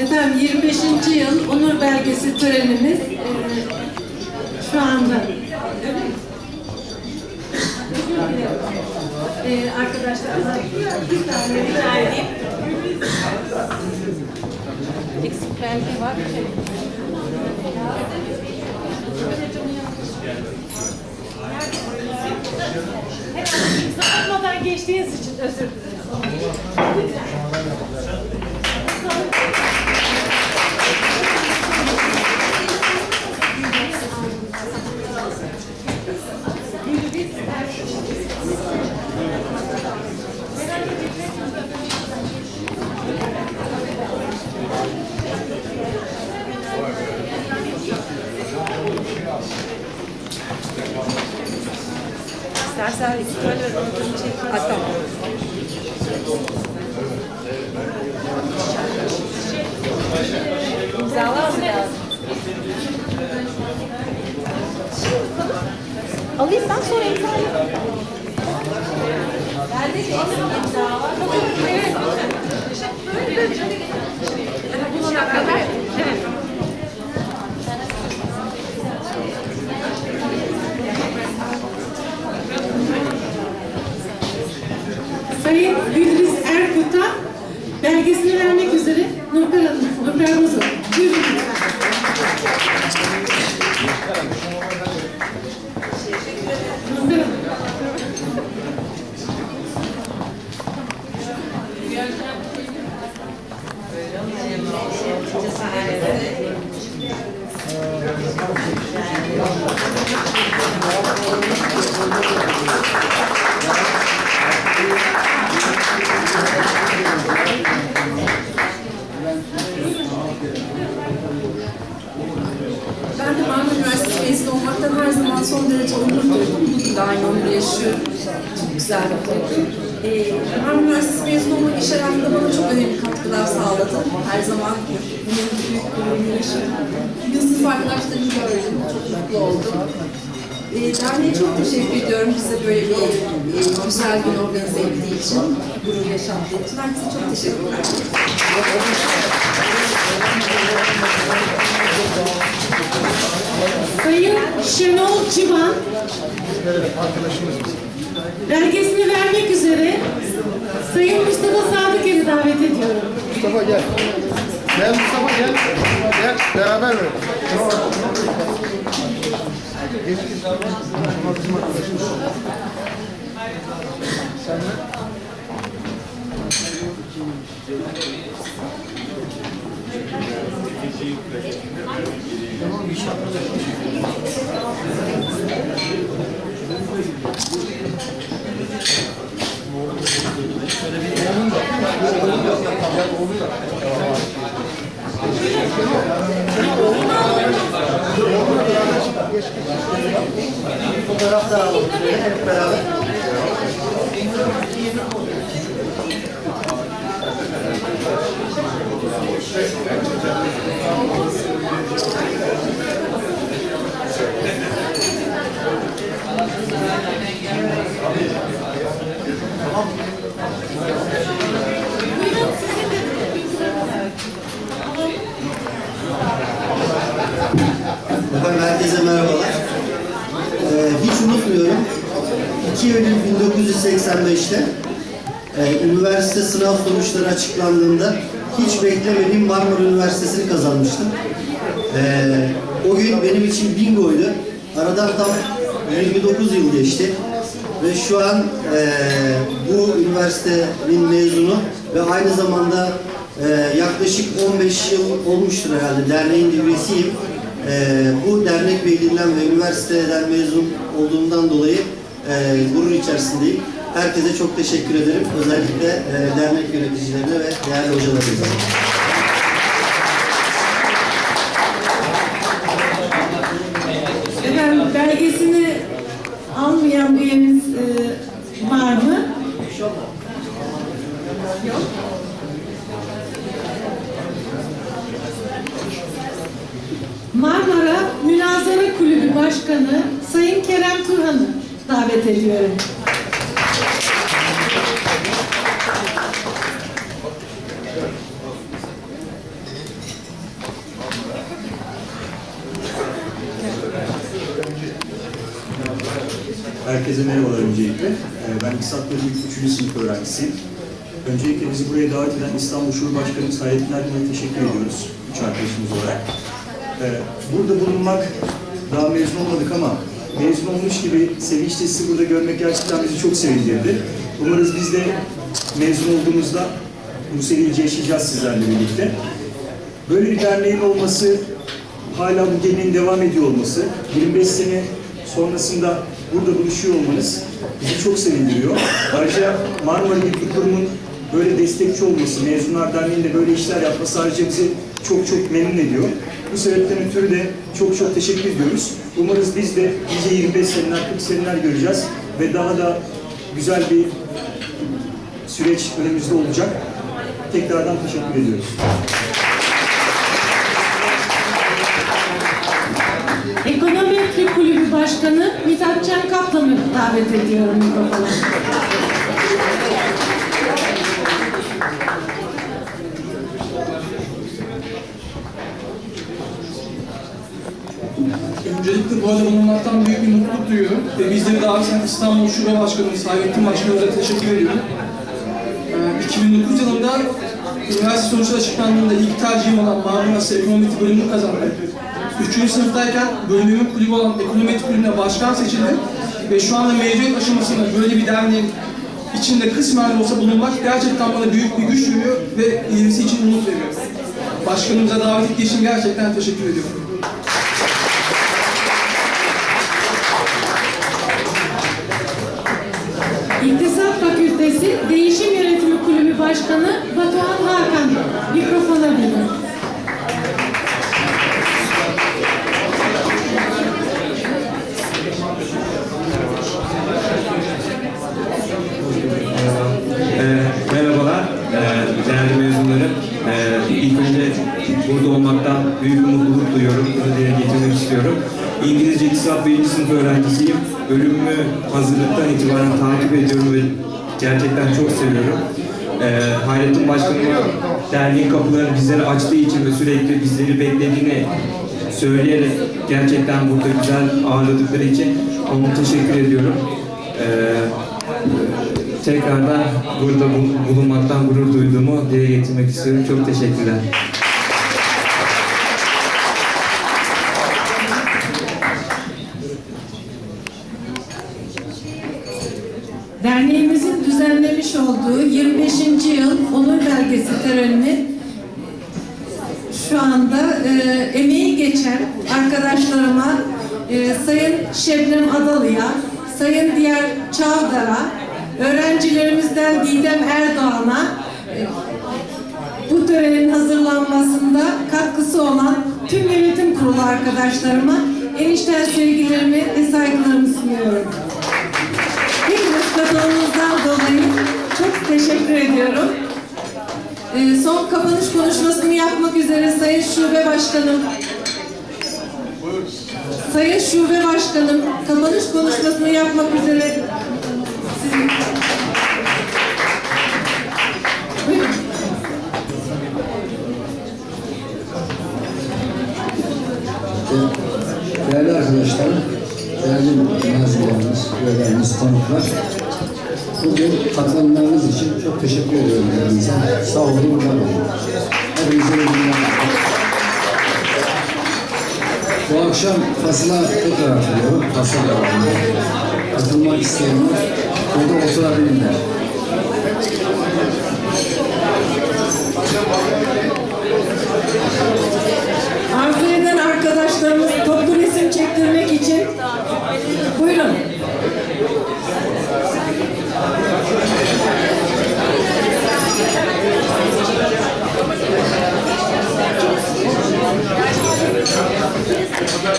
Efendim 25. yıl onur belgesi törenimiz e, şu anda. E, arkadaşlar bir tane rica edeyim. Eksik belge var. Kapatmadan geçtiğiniz için özür dilerim. İstersen böyle röntgeni çek. Ha, tamam. İmzalar mı lazım? Alayım ben sonra imzalayayım. Bende de imza var. Evet. Buna kadar. Sayın Gülriz Erkut'a belgesini vermek üzere Nurper Hanım, Nurper Hanım. Buyurun. Hanım. Ben olmaktan her zaman son derece onur duydum. Aynı onuru yaşıyorum. Çok güzel bir duygu. Ee, Marmara Üniversitesi mezunu olmak iş hayatında bana çok önemli katkılar sağladı. Her zaman bunun büyük gururunu yaşıyorum. Bugün sınıf arkadaşlarımı gördüm. Çok mutlu oldum. Ee, derneğe çok teşekkür ediyorum bize böyle bir e, güzel gün organize ettiği için, gurur yaşattığı için. Herkese çok teşekkürler. Sayın Şenol Çıban belgesini vermek üzere Sayın Mustafa Sadık'ı davet ediyorum. Mustafa gel. Gel Mustafa gel. Gel beraber ver. Sen de. Fotoğraf da alalım. Hep beraber. Efendim herkese merhabalar. Ee, hiç unutmuyorum. 2 Eylül 1985'te e, üniversite sınav sonuçları açıklandığında hiç beklemediğim Marmara Üniversitesi'ni kazanmıştım. Ee, o gün benim için bingoydu. Aradan tam 29 yıl geçti. Ve şu an e, bu üniversitenin mezunu ve aynı zamanda e, yaklaşık 15 yıl olmuştur herhalde derneğin üyesiyim. Ee, bu dernek beyliğinden ve üniversiteden mezun olduğumdan dolayı e, gurur içerisindeyim. Herkese çok teşekkür ederim. Özellikle e, dernek yöneticilerine ve değerli hocalarımıza. Efendim belgesini almayan üyemiz e, var mı? Marmara Münazara Kulübü Başkanı Sayın Kerem Turhan'ı davet ediyorum. Herkese merhabalar öncelikle. Ee, Ben İktisat Bölümü 3. sınıf öğrencisiyim. Öncelikle bizi buraya davet eden İstanbul Şube Başkanımız Hayrettin Erdoğan'a teşekkür ediyoruz. Üç arkadaşımız olarak. Ee, Burada bulunmak, daha mezun olmadık ama mezun olmuş gibi sevinçle sizi burada görmek gerçekten bizi çok sevindirdi. Umarız biz de mezun olduğumuzda bu sevinci yaşayacağız sizlerle birlikte. Böyle bir derneğin olması, hala bu geleneğin devam ediyor olması, 25 sene sonrasında burada buluşuyor olmanız bizi çok sevindiriyor. Ayrıca Marmara gibi bir kurumun böyle destekçi olması, Mezunlar Derneği'nde böyle işler yapması ayrıca bizi çok çok memnun ediyor. Bu sebepten ötürü de çok çok teşekkür ediyoruz. Umarız biz de nice 25 seneler, 40 seneler göreceğiz ve daha da güzel bir süreç önümüzde olacak. Tekrardan teşekkür ediyoruz. Mithat Can Kaplan'ı davet ediyorum mikrofona. Öncelikle bu arada bulunmaktan büyük bir mutluluk duyuyorum. Ve bizleri davet eden İstanbul Şube Başkanımız, Hayrettin Başkanımıza teşekkür ediyorum. Ee, 2009 yılında üniversite sonuçları açıklandığında ilk tercihim olan Marmarası Ekonometri bölümünü kazandım. Üçüncü sınıftayken bölümümün kulübü olan Ekonometri Kulübü'ne başkan seçildim. Ve şu anda mezuniyet aşamasında böyle bir derneğin içinde kısmen de olsa bulunmak gerçekten bana büyük bir güç veriyor ve ilerisi için umut veriyor. Başkanımıza davet ettiği için gerçekten teşekkür ediyorum. İktisat Fakültesi Değişim Yönetimi Kulübü Başkanı Batuhan Hakan mikrofona verin. Burada olmaktan büyük mutluluk duyuyorum. Bunu dile getirmek istiyorum. İngilizce İktisat 1. sınıf öğrencisiyim. Bölümümü hazırlıktan itibaren takip ediyorum ve gerçekten çok seviyorum. Ee, Hayrettin Başkanıma derneğin kapılarını bizlere açtığı için ve sürekli bizleri beklediğini söyleyerek gerçekten burada güzel ağırladıkları için ona teşekkür ediyorum. Ee, Tekrardan burada bu- bulunmaktan gurur duyduğumu dile getirmek istiyorum. Çok teşekkürler. Olduğu 25. yıl onur belgesi törenini şu anda e, emeği geçen arkadaşlarıma e, Sayın Şebnem Adalı'ya, Sayın Diğer Çağdar'a, öğrencilerimizden Didem Erdoğan'a e, bu törenin hazırlanmasında katkısı olan tüm yönetim kurulu arkadaşlarıma enişten sevgilerimi ve saygılarımı sunuyorum. Kapanış konuşmasını yapmak üzere Sayın Şube Başkanım, Sayın Şube Başkanım, kapanış konuşmasını yapmak üzere sizin... Değerli arkadaşlar, değerli mezunlarımız, üyelerimiz, konuklar. Bugün katılımlarınız için çok teşekkür ediyorum hepinize. Sağ olun, var olun. Hepinize iyi günler. Bu akşam fasıla tekrar hatırlıyorum. Fasıl yapımında. Katılmak isteyenler burada oturabilirler.